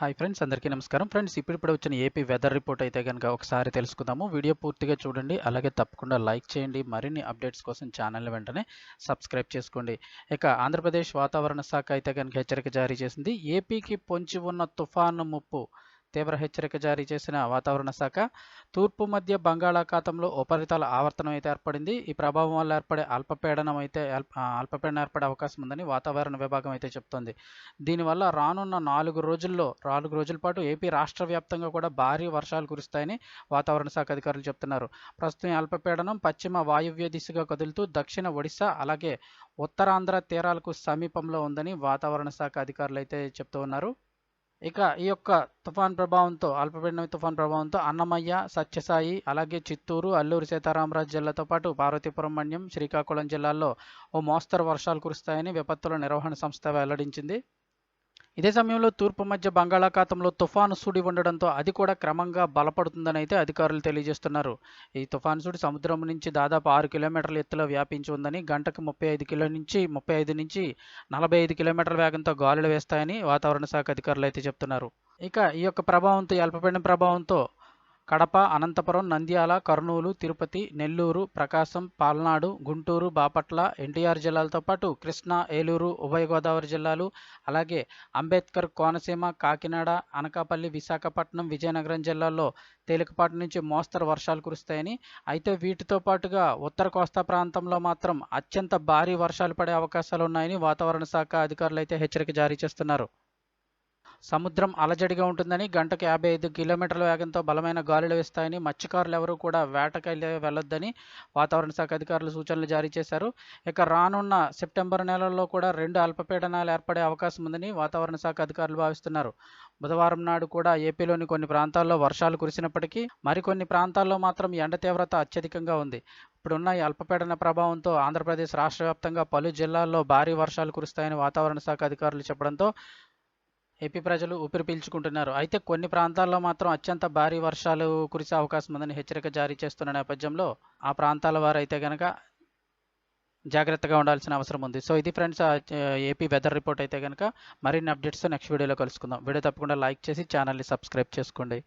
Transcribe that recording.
Hi friends అందరికీ నమస్కారం. Friends ఇప్పుడిప్పుడు వచ్చిన ఏపీ వెదర్ రిపోర్ట్ అయితే కనుక ఒకసారి తెలుసుకుందాము. వీడియో పూర్తిగా చూడండి అలాగే తప్పకుండా లైక్ చేయండి. మరిన్ని అప్డేట్స్ కోసం ఛానల్ వెంటనే సబ్స్క్రైబ్ చేసుకోండి. ఇక ఆంధ్రప్రదేశ్ వాతావరణ శాఖ అయితే కనుక హెచ్చరిక జారీ చేసింది. ఏపీకి పొంచి ఉన్న తుఫాను ముప్పు తీవ్ర హెచ్చరిక జారీ చేసిన వాతావరణ శాఖ తూర్పు మధ్య బంగాళాఖాతంలో ఉపరితల ఆవర్తనం అయితే ఏర్పడింది. ఈ ప్రభావం వల్ల ఏర్పడే అల్పపీడనం అయితే అల్పపీడనం ఏర్పడే అవకాశం ఉందని వాతావరణ విభాగం అయితే చెప్తోంది. దీనివల్ల రానున్న నాలుగు రోజుల్లో నాలుగు రోజుల పాటు ఏపీ రాష్ట్ర వ్యాప్తంగా కూడా భారీ వర్షాలు కురుస్తాయని వాతావరణ శాఖ అధికారులు చెప్తున్నారు. ప్రస్తుతం అల్పపీడనం పశ్చిమ వాయువ్య దిశగా కదులుతూ దక్షిణ ఒడిశా అలాగే ఉత్తరాంధ్ర తీరాలకు సమీపంలో ఉందని వాతావరణ శాఖ అధికారులు అయితే చెప్తూ ఉన్నారు. ఇక ఈ యొక్క తుఫాన్ ప్రభావంతో అల్పపీడనం తుఫాన్ ప్రభావంతో అన్నమయ్య సత్యసాయి అలాగే చిత్తూరు అల్లూరు సీతారామరాజు జిల్లాతో పాటు పార్వతీపురం మన్యం శ్రీకాకుళం జిల్లాల్లో ఓ మోస్తరు వర్షాలు కురుస్తాయని విపత్తుల నిర్వహణ సంస్థ వెల్లడించింది. ఇదే సమయంలో తూర్పు మధ్య బంగాళాఖాతంలో తుఫాను సుడి ఉండడంతో అది కూడా క్రమంగా బలపడుతుందని అయితే అధికారులు తెలియజేస్తున్నారు. ఈ తుఫాను సుడి సముద్రం నుంచి దాదాపు ఆరు కిలోమీటర్ల ఎత్తులో వ్యాపించి ఉందని గంటకు ముప్పై ఐదు కిలో నుంచి ముప్పై ఐదు నుంచి నలభై ఐదు కిలోమీటర్ల వేగంతో గాలులు వేస్తాయని వాతావరణ శాఖ అధికారులు అయితే చెప్తున్నారు. ఇక ఈ యొక్క ప్రభావంతో అల్పపీడన ప్రభావంతో కడప అనంతపురం నంద్యాల కర్నూలు తిరుపతి నెల్లూరు ప్రకాశం పాల్నాడు గుంటూరు బాపట్ల ఎన్టీఆర్ జిల్లాలతో పాటు కృష్ణా ఏలూరు ఉభయ గోదావరి జిల్లాలు. అలాగే అంబేద్కర్ కోనసీమ కాకినాడ అనకాపల్లి విశాఖపట్నం విజయనగరం జిల్లాల్లో తేలికపాటి నుంచి మోస్తరు వర్షాలు కురుస్తాయని. అయితే వీటితో పాటుగా ఉత్తర కోస్తా ప్రాంతంలో మాత్రం అత్యంత భారీ వర్షాలు పడే అవకాశాలు ఉన్నాయని వాతావరణ శాఖ అధికారులు అయితే హెచ్చరిక జారీ చేస్తున్నారు. సముద్రం అలజడిగా ఉంటుందని గంటకు యాభై ఐదు కిలోమీటర్ల వేగంతో బలమైన గాలులు వేస్తాయని మత్స్యకారులు ఎవరూ కూడా వేటకెళ్ళి వెళ్ళొద్దని వాతావరణ శాఖ అధికారులు సూచనలు జారీ చేశారు. ఇక రానున్న సెప్టెంబర్ నెలలో కూడా రెండు అల్పపీడనాలు ఏర్పడే అవకాశం ఉందని వాతావరణ శాఖ అధికారులు భావిస్తున్నారు. బుధవారం నాడు కూడా ఏపీలోని కొన్ని ప్రాంతాల్లో వర్షాలు కురిసినప్పటికీ మరికొన్ని ప్రాంతాల్లో మాత్రం ఎండ తీవ్రత అత్యధికంగా ఉంది. ఇప్పుడున్న ఈ అల్పపీడన ప్రభావంతో ఆంధ్రప్రదేశ్ రాష్ట్ర వ్యాప్తంగా పలు జిల్లాల్లో భారీ వర్షాలు కురుస్తాయని వాతావరణ శాఖ అధికారులు చెప్పడంతో ఏపీ ప్రజలు ఊపిరి పీల్చుకుంటున్నారు. అయితే కొన్ని ప్రాంతాల్లో మాత్రం అత్యంత భారీ వర్షాలు కురిసే అవకాశం ఉందని హెచ్చరిక జారీ చేస్తున్న నేపథ్యంలో ఆ ప్రాంతాల వారైతే అయితే కనుక జాగ్రత్తగా ఉండాల్సిన అవసరం ఉంది. సో ఇది ఫ్రెండ్స్ ఏపీ వెదర్ రిపోర్ట్ అయితే కనుక మరిన్ని అప్డేట్స్ నెక్స్ట్ వీడియోలో కలుసుకుందాం. వీడియో తప్పకుండా లైక్ చేసి ఛానల్ని సబ్స్క్రైబ్ చేసుకోండి.